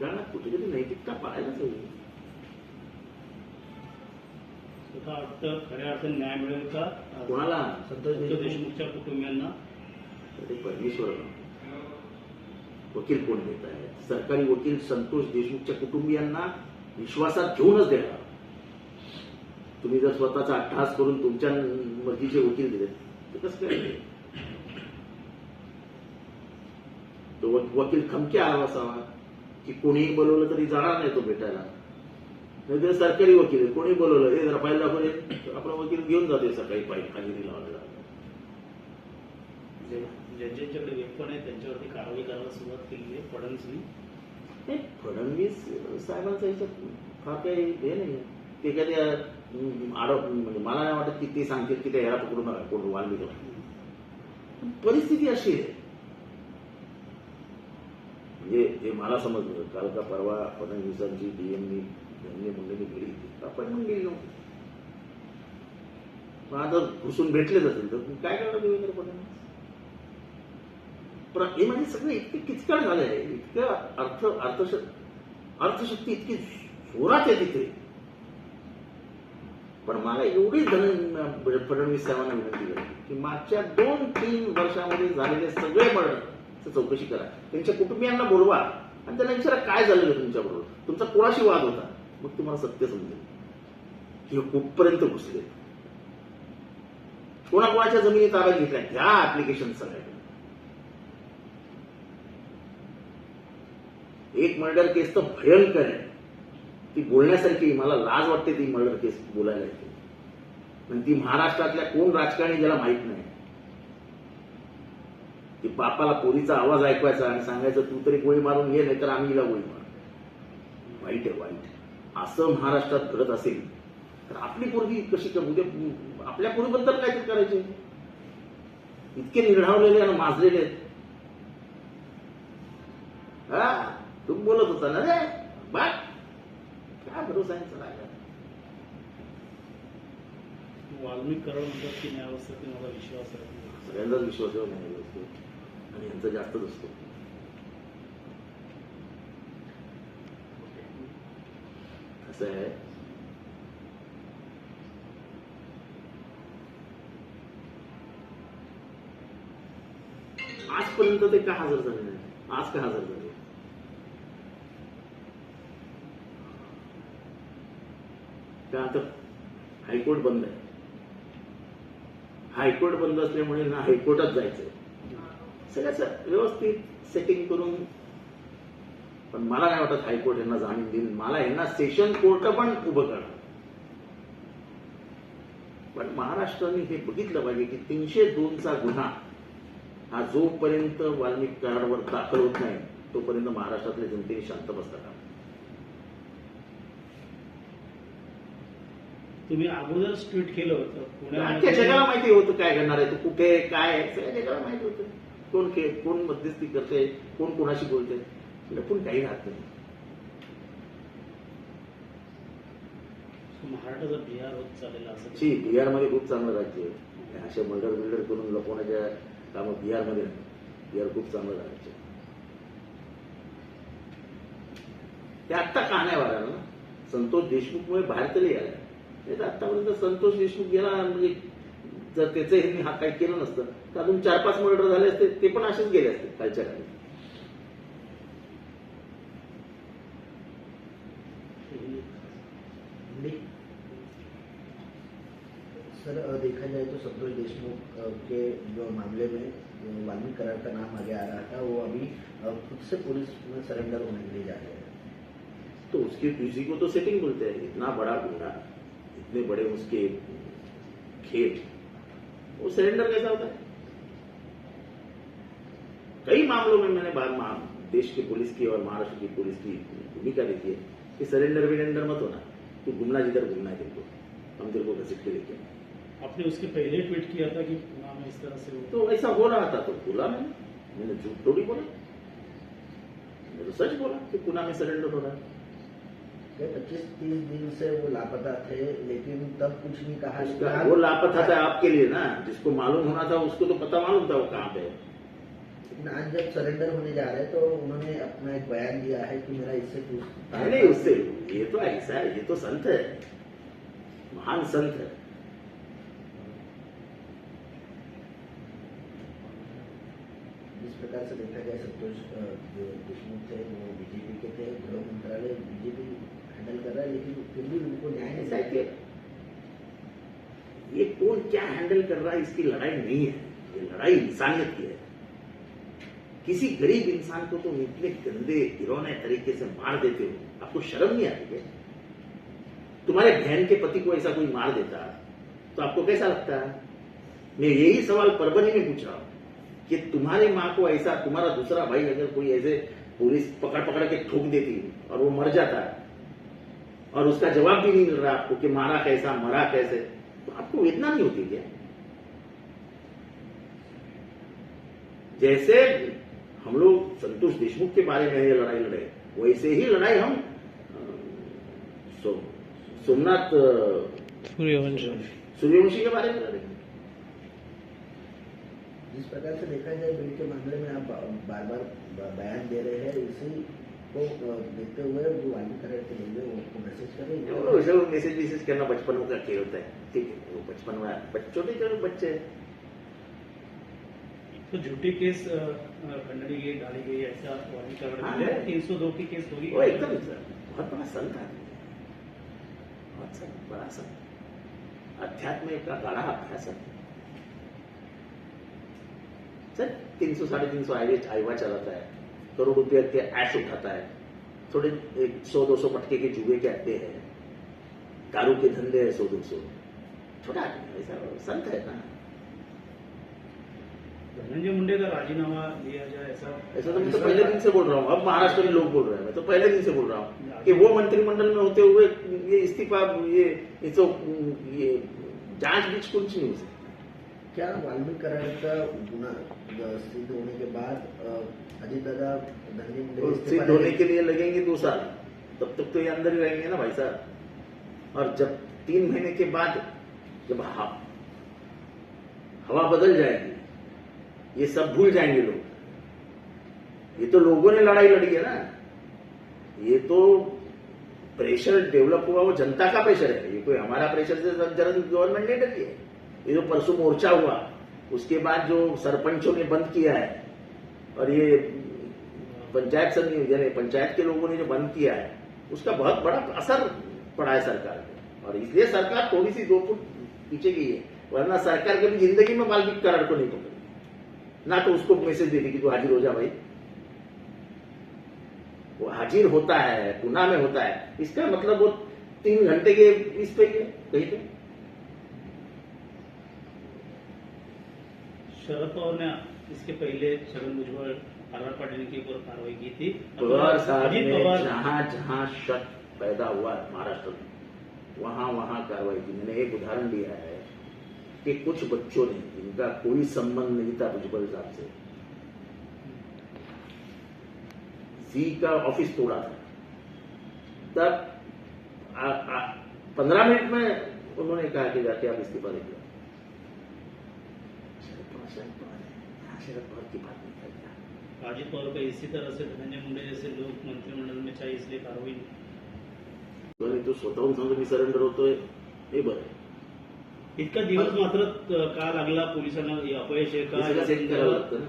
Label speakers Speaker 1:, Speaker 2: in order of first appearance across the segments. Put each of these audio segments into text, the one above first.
Speaker 1: राजकारणात कुठेतरी नैतिकता पाळायलाच हवी.
Speaker 2: स्वतः वाटतं खऱ्या अर्थाने न्याय मिळेल का?
Speaker 1: कोणाला?
Speaker 2: संतोष देशमुखच्या कुटुंबियांना.
Speaker 1: तर ते परमेश्वर वकील कोण देत आहेत सरकारी वकील संतोष देशमुखच्या कुटुंबियांना विश्वासात घेऊनच देणार. तुम्ही जर स्वतःचा अट्टहास करून तुमच्या मर्जीचे वकील दिले तर कसं काय तो वक- वकील खमके आला असावा. की कोणीही बोलवलं तरी जाणार नाही तो भेटायला. नाही सरकारी वकील आहे कोणी बोलवलं हे जरा फाईल दाखवले आपला वकील घेऊन जाते सकाळी फाईल हजेरी लावायला.
Speaker 2: जे ज्यांच्याकडे वेपन आहे त्यांच्यावरती कारवाई करायला सुरुवात केली आहे फडणवीसनी.
Speaker 1: फडणवीस साहेबांचा याच्यात फार काही हे नाही ते अं, आरोप म्हणजे मला नाही वाटत की ते सांगतील की ते ह्याला पकडू नका कोण परिस्थिती अशी आहे. म्हणजे जे मला समजलं काल का परवा फडणवीसांची डीएमनी धन्य मुंडेंनी गेली आपण पण गेली. नव्हती मग आता घुसून भेटलेच असेल तर काय करणार देवेंद्र फडणवीस? पण हे म्हणजे सगळं इतकं किचकट झालंय. इतकं अर्थ अर्थश अर्थशक्ती इतकी जोरात आहे तिथे. पण मला एवढी धन फडणवीस साहेबांना विनंती आहे की मागच्या दोन तीन वर्षामध्ये झालेले सगळे मर्डर चौकशी करा. त्यांच्या कुटुंबियांना बोलवा. आणि त्यांना विचारा काय झालेलं तुमच्या बरोबर? तुमचा कोणाशी वाद होता? मग तुम्हाला सत्य समजेल. हे कुठपर्यंत घुसले? कोणाकोणाच्या जमिनी ताब्यात घेतल्या? ह्या ऍप्लिकेशन सगळ्या एक मर्डर केस तर भयंकर आहे. ती बोलण्यासारखी मला लाज वाटते ती मर्डर केस बोलायला येते. पण ती महाराष्ट्रातल्या कोण राजकारणी ज्याला माहीत नाही? ती बापाला पोरीचा आवाज ऐकवायचा आणि सांगायचं तू तरी गोळी मारून घे नाहीतर आम्ही हिला गोळी मार. वाईट आहे वाईट असं महाराष्ट्रात घडत असेल तर आपली पोरगी कशी का उद्या आपल्या पोरीबद्दल काय ते करायचे. इतके निर्ढावलेले आणि माजलेले आहेत. हा? तू बोलत होता ना रे? बा काय भरोसा आहे चला.
Speaker 2: वाल्मिक कराड म्हणतात की न्यायावस्थेत मला विश्वास आहे.
Speaker 1: सगळ्यांचाच विश्वास आहे नाही आणि यांचा जास्तच असतो कसं आहे. आजपर्यंत ते का हजर झाले नाही? आज का हजर झाले? का आता हायकोर्ट बंद आहे? हायकोर्ट बंद असल्यामुळे ना हायकोर्टात जायचंय. सगळ्याच व्यवस्थित सेटिंग करून. पण मला नाही वाटत हायकोर्ट यांना जामीन देईल मला यांना सेशन कोर्ट पण उभं करणार पण महाराष्ट्राने हे बघितलं पाहिजे की तीनशे दोनचा गुन्हा हा जोपर्यंत वाल्मिक कराडवर दाखल होत नाही तोपर्यंत महाराष्ट्रातल्या जनतेने शांत बसता का
Speaker 2: तुम्ही अगोदर ट्विट केलं होतं.
Speaker 1: अख्ख्या जगाला माहिती होतं काय करणार आहे तू कुठे काय सगळ्या जगाला माहिती होतं. कोण खे कोण मध्यस्थी करते कोण कोणाशी बोलते? लपून काही राहत नाही.
Speaker 2: महाराष्ट्राचा बिहार होत चाललेला असं
Speaker 1: बिहारमध्ये खूप चांगलं राज्य आहे. अशा मर्डर बिल्डर करून लपवण्याच्या कामं बिहारमध्ये नाही बिहार खूप चांगलं राज्य आहे. ते आत्ता का नाही वाढायला ना संतोष देशमुखमुळे बाहेर तरी आले. नाही तर आतापर्यंत संतोष देशमुख गेला म्हणजे जर त्याचं ह्यांनी हा काही केलं नसतं तर अजून चार पाच मर्डर झाले असते ते पण असेच गेले असते
Speaker 3: सर देखा जाए तो संतोष देशमुख के जो मामले में वाल्मीकि करार का नाम आगे आ रहा था वो अभी खुद से पुलिस में सरेंडर होने के लिए जा रहे हैं।
Speaker 1: तो उसकी उसी को तो सेटिंग बोलते हैं इतना बड़ा गुंडा इतने बड़े उसके खेल वो सरेंडर कैसा होता है? कई मामलों में मैंने मा- देश की पुलिस की और महाराष्ट्र की पुलिस की भूमिका देखी है कि सरेंडर विरेंडर मत होना तू घूमना जिधर घूमना है तेरे हम तेरे को घसीट के लेके
Speaker 2: आपने उसके पहले ट्वीट किया था कि पुणे में इस तरह से हो।
Speaker 1: तो ऐसा हो रहा था तो बोला मैंने मैंने झूठ थोड़ी बोला। मैंने तो सच बोला कि पुणे में सरेंडर हो रहा है।
Speaker 3: पच्चीस तीस दिन से वो लापता थे लेकिन तब कुछ नहीं कहा।
Speaker 1: वो लापता था आपके लिए ना जिसको मालूम होना था उसको तो पता मालूम था वो कहाँ पे है।
Speaker 3: लेकिन आज जब सरेंडर होने जा रहे हैं तो उन्होंने अपना एक बयान दिया है कि मेरा इससे
Speaker 1: नहीं नहीं उससे ये तो ऐसा है ये तो संत है। महान संत है।
Speaker 3: जिस प्रकार से देखा जाए संतोष जो देशमुख थे वो बीजेपी के थे गृह मंत्रालय बीजेपी हैंडल कर रहा है लेकिन फिर भी उनको न्याय नहीं
Speaker 1: है ये कौन क्या हैंडल कर रहा है? इसकी लड़ाई नहीं है। ये लड़ाई इंसानियत की है। किसी गरीब इंसान को तुम इतने गंदे गिरौने तरीके से मार देते हो, आपको शर्म नहीं आती है तुम्हारे बहन के पति को ऐसा कोई मार देता तो आपको कैसा लगता है? मैं यही सवाल परभनी में पूछ रहा हूँ कि तुम्हारी माँ को ऐसा, तुम्हारा दूसरा भाई अगर कोई ऐसे पुलिस पकड़ पकड़ के ठोक देती और वो मर जाता है, और उसका जवाब भी नहीं मिल रहा आपको कि मारा कैसा, मरा कैसे तो आपको वेदना नहीं होती क्या? जैसे हम लोग संतोष देशमुख के बारे में ये लड़ाई लड़े। वैसे ही लड़ाई हम सो, सोमनाथ
Speaker 4: सूर्यवंश।
Speaker 1: सूर्यवंशी के बारे में लड़े।
Speaker 3: जिस प्रकार से देखा जाए बिल के मामले में आप बार बार बयान दे रहे हैं इसी को देखते हुए जो वाल्मीकि करार के लोग हैं, वो मैसेज कर। रहे हैं
Speaker 1: मैसेज मैसेज करना बचपन का खेल होता है। ठीक है वो बचपन में बच- छोटे छोटे बच्चे हैं।
Speaker 2: तो झूठी केस खंडनी गई डाली गई ऐसा
Speaker 1: हाँ, है।
Speaker 2: तीन सौ दो की केस होगी।
Speaker 1: वो एकदम बहुत बड़ा है। बहुत बड़ा संत। अध्यात्म का गाढ़ा अभ्यास है सर। तीन सौ साढ़े तीन सौ आईवे आईवा चलाता है करोड़ रुपये के ऐश उठाता है। थोड़े एक सौ दो सौ पटके के जुए के अड्डे हैं। दारू के धंधे है सौ दो सौ। छोटा आदमी ऐसा संत है ना
Speaker 2: धनंजय मुंडे का राजीनामा दिया जाए ऐसा?
Speaker 1: ऐसा तो मैं तो पहले दिन से बोल रहा हूँ। अब महाराष्ट्र के लोग बोल रहे हैं। मैं तो पहले दिन से बोल रहा हूँ कि वो मंत्रिमंडल में होते हुए ये इस्तीफा ये ये तो ये जाँच बीच कुछ नहीं हो सकती।
Speaker 3: क्या वाल्मीकि करार का गुना सिद्ध होने के बाद अजीत दादा धनंजय मुंडे
Speaker 1: सिद्ध होने के लिए लगेंगे दो साल। तब तक तो ये अंदर ही रहेंगे ना भाई साहब। और जब तीन महीने के बाद जब ह- हवा बदल जाएगी ये सब भूल जाएँगे लोग। ये तो लोगों ने लड़ाई लड़ी है ना। ये तो प्रेशर डेवलप हुआ, वो जनता का प्रेशर है। ये कोई हमारा प्रेशर से गवर्नमेंट नहीं डरी है। ये जो परसों मोर्चा हुआ, उसके बाद जो सरपंचों ने बंद किया है, और ये पंचायत समिति, यानी पंचायत के लोगों ने जो बंद किया है, उसका बहुत बड़ा असर पड़ा है सरकार पे। और इसलिए सरकार थोड़ी सी दो फुट पीछे गई है, वरना सरकार कभी ज़िंदगी में वाल्मीकि करार को नहीं पकड़ी ना तो उसको मैसेज दे दी कि तू हाजिर हो जा भाई। वो हाजिर होता है पुणे में होता है। इसका मतलब वो तीन घंटे के इस पे ही है, कहीं पे?
Speaker 2: शरद पवार ने इसके पहले छगन भुजबल आर आर पाटिल के ऊपर कार्रवाई की थी।
Speaker 1: पवार साहब ने जहाँ जहाँ शक पैदा हुआ महाराष्ट्र में वहाँ वहाँ कार्रवाई की। मैंने एक उदाहरण दिया है। कि कुछ बच्चों ने जिनका कोई संबंध नहीं था भुजबल साहब से। जी का ऑफ़िस तोड़ा था। तब पंद्रह मिनट में उन्होंने कहा कि जाके आप इस्तीफा दे दो शरद पवार शरद पवार शरद पवार की बात नहीं करता।
Speaker 2: अजित पवार को इसी तरह से धनंजय मुंडे जैसे लोग मंत्रिमंडल में चाहिए इसलिए कार्रवाई।
Speaker 1: आणि तो स्वतःहून सांगतो मी सरेंडर होतोय हे बरं.
Speaker 2: इतका दिवस मात्र का लागला पोलिसांना? अपयश आहे का?
Speaker 1: सगळं सेट करावं लागतं ना.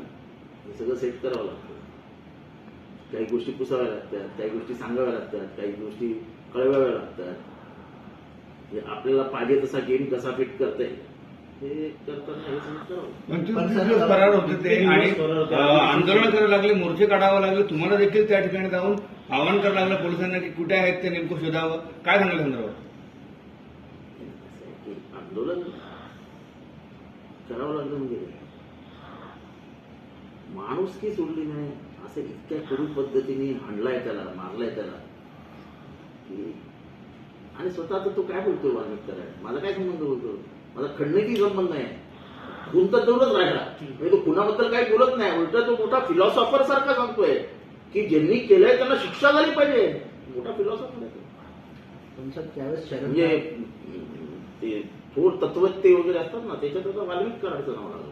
Speaker 1: हे सगळं सेट करावं लागतं. काही गोष्टी पुसाव्या लागतात काही गोष्टी सांगाव्या लागतात काही गोष्टी कळवाव्या लागतात. हे आपल्याला पाहिजे तसा गेम कसा फिट करता येईल हे हे करावं
Speaker 5: फरार होते ते आणि आंदोलन करायला लागले मोर्चे काढावं लागले तुम्हाला देखील त्या ठिकाणी जाऊन आवाहन करायला लागलं पोलिसांना की कुठे आहेत ते नेमकं शोधावं. काय सांगाल संदर्भात
Speaker 1: करावं लागलं म्हणजे? काय? माणुसकी सोडली नाही? असं इतक्या करू पद्धतीने हाणलाय त्याला मारलाय त्याला की आणि स्वतः तो काय बोलतोय वाल्मिक करायला? माझा काय संबंध बोलतो माझा खंडणीची संबंध नाही खून तर दूरच राहिला. म्हणजे तो खुनाबद्दल काही बोलत नाही. उलट तो मोठा फिलॉसॉफर सारखा सांगतोय की ज्यांनी केलंय त्यांना शिक्षा झाली पाहिजे. मोठा फिलॉसॉफर आहे तो.
Speaker 3: सर त्यावेळेस
Speaker 1: म्हणजे ते थोर तत्वज्ञ वगैरे असतात ना त्याच्यात आता वाल्मिक करायचं नाव लागलं.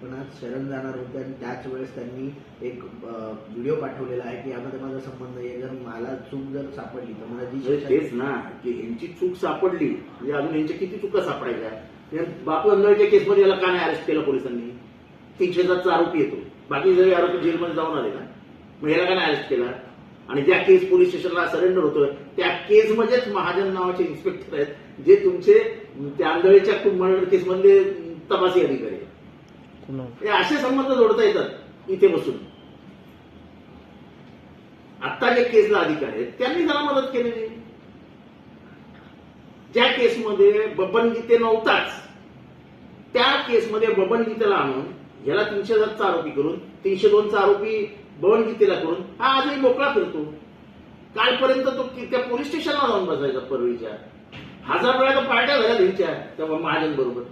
Speaker 3: पण शरण जाणार होते आणि त्याच वेळेस त्यांनी एक व्हिडिओ पाठवलेला आहे की यामध्ये माझा संबंध आहे. जर मला चूक जर सापडली तर मला जी
Speaker 1: तेच ना की यांची चूक सापडली. म्हणजे अजून यांच्या किती चुका सापडायच्या? या बापू अंगळच्या केसमध्ये याला का नाही अरेस्ट केलं पोलिसांनी? तीनशे सातचा आरोपी येतो. बाकी सगळे आरोपी जेलमध्ये जाऊन आले ना? मग याला का नाही अरेस्ट केला? आणि ज्या केस पोलीस स्टेशनला सरेंडर होतोय त्या केसमध्येच महाजन नावाचे इन्स्पेक्टर आहेत जे तुमचे त्या मर्डर केसमधले तपासी अधिकारी आहेत. असे संबंध जोडता येतात इथे बसून आता जे केसला अधिकारी आहेत त्यांनी जरा मदत केलेली. ज्या केसमध्ये बबन गीते नव्हताच त्या केसमध्ये बबन गीतेला आणून याला तीनशे सातचा आरोपी करून तीनशे दोनचा आरोपी बबन गीतेला करून हा आजही मोकळा फिरतो कालपर्यंत तो त्या पोलीस स्टेशनला जाऊन बसायचा परळीच्या हजार वेळा तर पार्ट्या झाल्या त्यांच्या त्या महाजन बरोबर.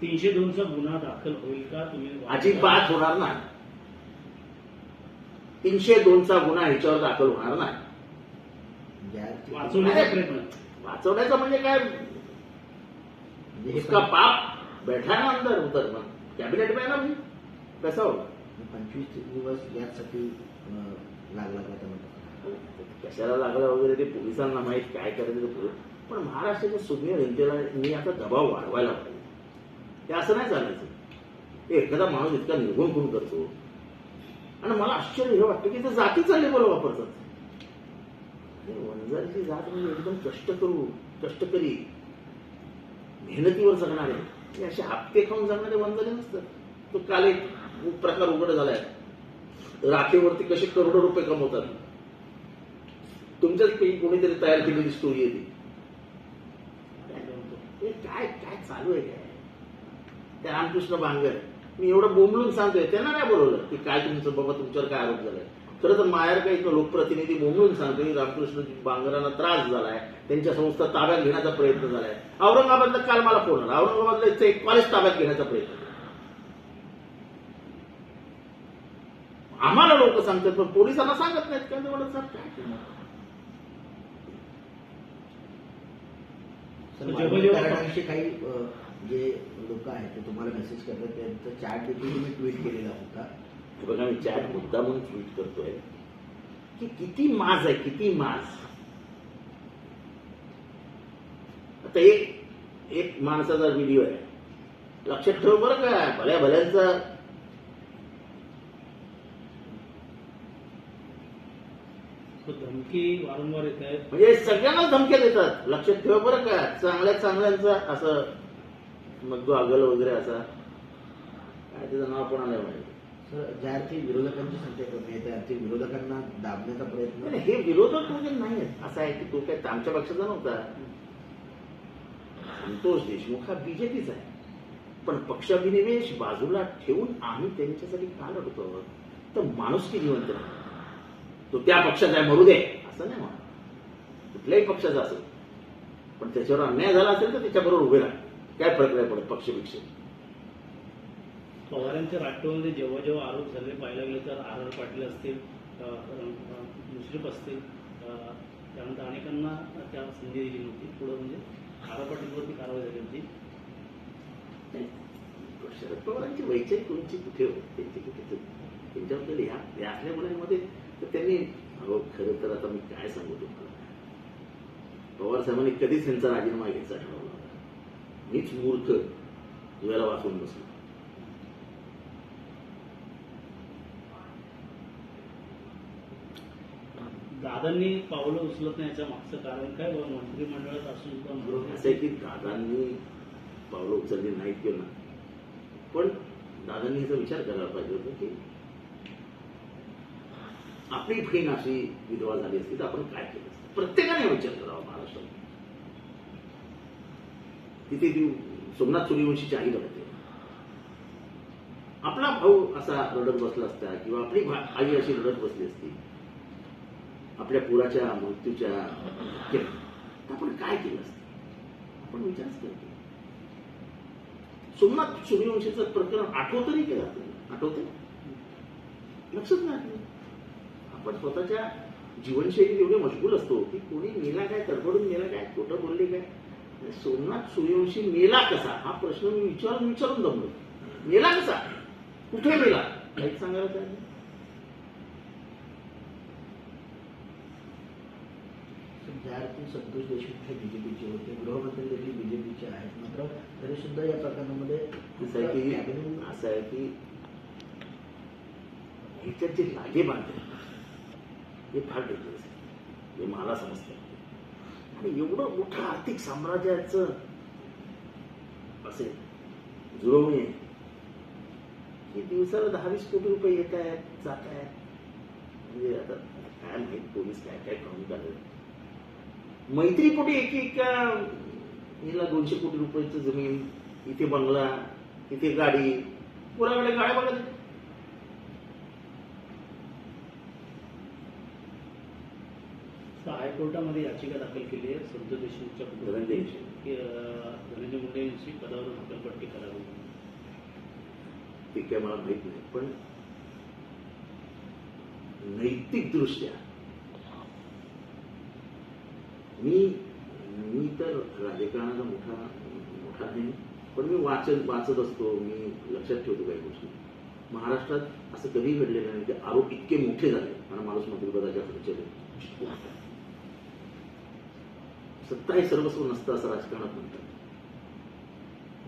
Speaker 2: तीनशे दोनचा गुन्हा दाखल होईल का? तुम्ही
Speaker 1: अजिबात होणार नाही. तीनशे दोनचा गुन्हा ह्याच्यावर दाखल होणार नाही.
Speaker 3: ज्या-
Speaker 2: वाचवण्याचा प्रयत्न.
Speaker 1: वाचवण्याचा म्हणजे काय?
Speaker 3: हे
Speaker 1: उसका पाप बैठा है ना अंदर उधर मग. कॅबिनेट में है ना भाई कैसा होगा.
Speaker 3: पंचवीस दिवस यासाठी लागला का त्यांना
Speaker 1: कशाला लागला वगैरे ते पोलिसांना माहीत काय करायचं ते पोलीस. पण महाराष्ट्राच्या सुज्ञ जनतेला मी आता दबाव वाढवायला पाहिजे. ते असं नाही चालायचं. एखादा माणूस इतका निघून खून करतो. आणि मला आश्चर्य हे वाटतं की ते जातीचा लेबल वापरतात. वंजारीची जात म्हणजे एकदम कष्ट करू कष्टकरी मेहनतीवर जगणारे. हे असे हप्ते खाऊन जगणारे वंजारी नसतात. तो काल एक प्रकार उघड झालाय. राखेवरती कसे करोडो रुपये कमवतात? तुमच्याच पैकी कोणीतरी तयार केलेली स्टोरी आहे ती हे काय काय चालू आहे काय? ते रामकृष्ण भांगर मी एवढं बोंबलून सांगतोय त्यांना नाही बोलवलं? की काय तुमचं बाबा तुमच्यावर काय आरोप झालाय? खरं तर मायार काही लोकप्रतिनिधी बोंबलून सांगतो की रामकृष्ण बांगरांना त्रास झालाय त्यांच्या संस्था ताब्यात घेण्याचा प्रयत्न झालाय. औरंगाबादला काल मला फोन आला. औरंगाबादला इथं एक कॉलेज ताब्यात घेण्याचा प्रयत्न केला. आम्हाला लोक सांगतात पण पोलिसांना सांगत नाहीत. का तेवढं सर काय?
Speaker 3: सर, मागणी काही अं, जे लोक आहेत ते तुम्हाला मेसेज करतात त्यांचं चॅट देखील तुम्ही ट्विट केलेला होता.
Speaker 1: हे बघा मी चॅट मुद्दा म्हणून ट्विट करतोय. की किती माज आहे किती माज. आता एक एक माणसाचा व्हिडिओ आहे. लक्षात ठेव बरं का भल्या भल्यांचा
Speaker 2: तो धमकी वारंवार येत आहेत.
Speaker 1: म्हणजे सगळ्यांनाच धमक्या देतात. लक्षात ठेव बरं का. चांगल्या चांगल्यांचा असं मग तो अगल वगैरे असा. काय त्याचं नाव कोणाला नाही माहिती
Speaker 3: सर ज्या अर्थी विरोधकांची संख्या कमी आहे त्या अर्थी विरोधकांना दाबण्याचा प्रयत्न
Speaker 1: नाही, हे विरोधक म्हणजे नाही असं आहे की तो काय आमच्या पक्षाचा नव्हता. संतोष देशमुख हा बीजेपीचा आहे. पण पक्षाभिनिवेश बाजूला ठेवून आम्ही त्यांच्यासाठी का लढतो? आहोत? तर माणुसकी जिवंत नाही तो त्या पक्षाचा आहे मरू दे. असं नाही म्हणा कुठल्याही पक्षाचा असेल. पण त्याच्यावर अन्याय झाला असेल तर त्याच्याबरोबर उभे राहा. काय फरक नाही पडत पक्षपेक्षा.
Speaker 2: पवारांच्या राष्ट्रवादी जेव्हा जेव्हा आरोप झाले पाहायला गेले तर आर आर पाटील असतील मुश्रीफ असतील त्यानंतर अनेकांना त्या संधी दिली नव्हती. पुढं म्हणजे आर आर पाटीलवरती कारवाई झाली होती.
Speaker 1: शरद पवारांची वैचारिक उंची कुठे हो? त्यांची कुठे त्यांच्याबद्दल ह्या असल्या मुलांमध्ये तर त्यांनी अहो खरं तर आता मी काय सांगू तुम्हाला पवार साहेबांनी कधीच त्यांचा राजीनामा घ्यायचा ठरवला. मीच मूर्ख वेळेला वाचून बसलो
Speaker 2: दादांनी पावलं उचलत नाही याच्या मागचं कारण काय बघा मंत्रिमंडळात असून पण
Speaker 1: असं आहे की दादांनी पावलं उचलली नाहीत किंवा. पण दादांनी याचा विचार करायला पाहिजे होता की आपली बहीण अशी विधवा झाली असती तर आपण काय केलं असतं? प्रत्येकाने विचार करावा महाराष्ट्रात तिथे ती सोमनाथ सूर्यवंशीची आई रडते. आपला भाऊ असा रडत बसला असता किंवा आपली भा- आई अशी रडत बसली असती आपल्या पुराच्या मृत्यूच्या तर आपण काय केलं असतं? आपण विचारच करतो सोमनाथ सूर्यवंशीचं प्रकरण आठवतं नाही केलं आपल्याला आठवतं लक्षात नाही आपण स्वतःच्या जीवनशैलीत एवढे मशगूल असतो की कोणी मेला काय तडफडून मेला काय खोटं बोलले काय? सोमनाथ सूर्यवंशी मेला कसा? हा प्रश्न मी विचारून विचारून दमलो. मेला कसा? कुठे मेला? काही सांगायला
Speaker 3: अर्थी संतोष देशमुख हे बीजेपीचे होते. गृहमंत्री देखील बीजेपीचे आहेत. मात्र तरी सुद्धा या प्रकरणामध्ये
Speaker 1: असं आहे की असं आहे की ह्याच्यात जे लागे बांधले. हे फार डेंजरस आहे. हे मला समजतं आणि एवढं मोठं आर्थिक साम्राज्याचं असे जुळवणी आहे की दिवसाला दहा वीस कोटी रुपये येत आहेत जात आहेत. म्हणजे आता काय माहीत पोलीस काय काय करून झालं मैत्रीपोटी एक एक हिला दोनशे कोटी रुपयाचं जमीन इथे बंगला इथे गाडी पुराकडे गाड्या बघत
Speaker 2: तर हायकोर्टामध्ये याचिका दाखल केली आहे. संतोष देशमुखच्या
Speaker 1: धनंजय.
Speaker 2: की धनंजय मुंडे यांची पदावरून हकालपट्टी करावी
Speaker 1: ते काय मला माहीत नाही पण नैतिक दृष्ट्या मी मी तर राजकारणाचा मोठा मोठा नाही पण मी वाचन वाचत असतो मी लक्षात ठेवतो काही गोष्टी. महाराष्ट्रात असं कधी घडलेलं नाही की आरोप इतके मोठे झाले आणि माणूस मंत्रिपदाच्या पुढचे सत्ता हे सर्वस्व नसतं असं राजकारणात म्हणतात.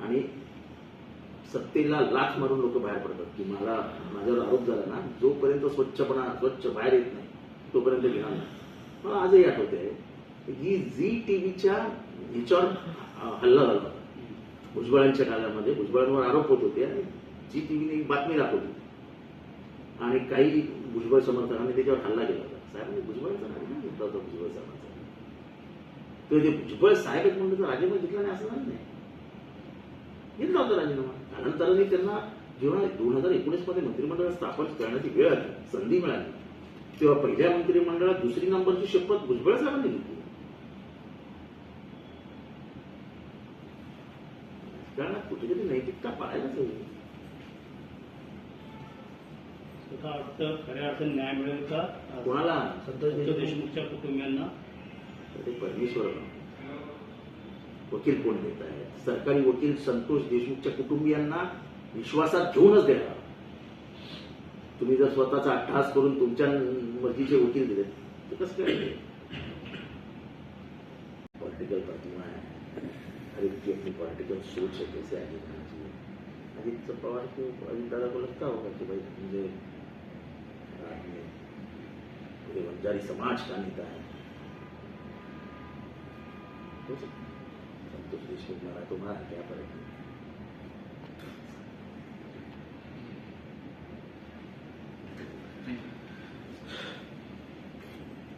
Speaker 1: आणि सत्तेला लाच मारून लोक बाहेर पडतात की मला माझ्यावर आरोप झाला ना जोपर्यंत स्वच्छपणा स्वच्छ बाहेर येत नाही तोपर्यंत घेणार नाही. मला आजही आठवते ही झी टीव्हीच्या ह्याच्यावर हल्ला झाला. भुजबळांच्या काळामध्ये भुजबळांवर आरोप होत होते आणि झी टीव्हीने बातमी दाखवली. आणि काही भुजबळ समर्थकांनी त्याच्यावर हल्ला केला होता. साहेबांनी भुजबळांचा नाही घेतला भुजबळ साहेबांचा ते भुजबळ साहेब आहेत म्हणलं तर राजीनामा घेतला नाही असं नाही. घेतला होता राजीनामा. त्यानंतरही त्यांना जेव्हा दोन हजार एकोणीसमध्ये मंत्रिमंडळ स्थापन करण्याची वेळ आली संधी मिळाली तेव्हा पहिल्या मंत्रिमंडळात दुसरी नंबरची शपथ भुजबळ साहेबांनी घेतली. राजकारणात कुठेतरी नैतिकता पाळायलाच हवी.
Speaker 2: खऱ्या अर्थाने न्याय मिळेल का?
Speaker 1: कोणाला?
Speaker 3: संतोष
Speaker 2: संतोष
Speaker 3: देशमुख
Speaker 2: देशमुखच्या कुटुंबियांना.
Speaker 1: ते परमेश्वर वकील कोण देत आहेत सरकारी वकील संतोष देशमुखच्या कुटुंबियांना विश्वासात घेऊनच देणार. तुम्ही जर स्वतःचा अट्टहास करून तुमच्या मर्जीचे वकील दिले, तर कसं काय पॉलिटिकल प्रतिमा है हर एक की अपनी पॉलिटिकल सोच है कैसे आगे बढ़ना चाहिए आदित्य पवार को अजित दादा को लगता होगा कि भाई मुझे पूरे बंजारी समाज का नेता है हो सकता है। संतोष देशमुख मारा तो मारा क्या फर्क है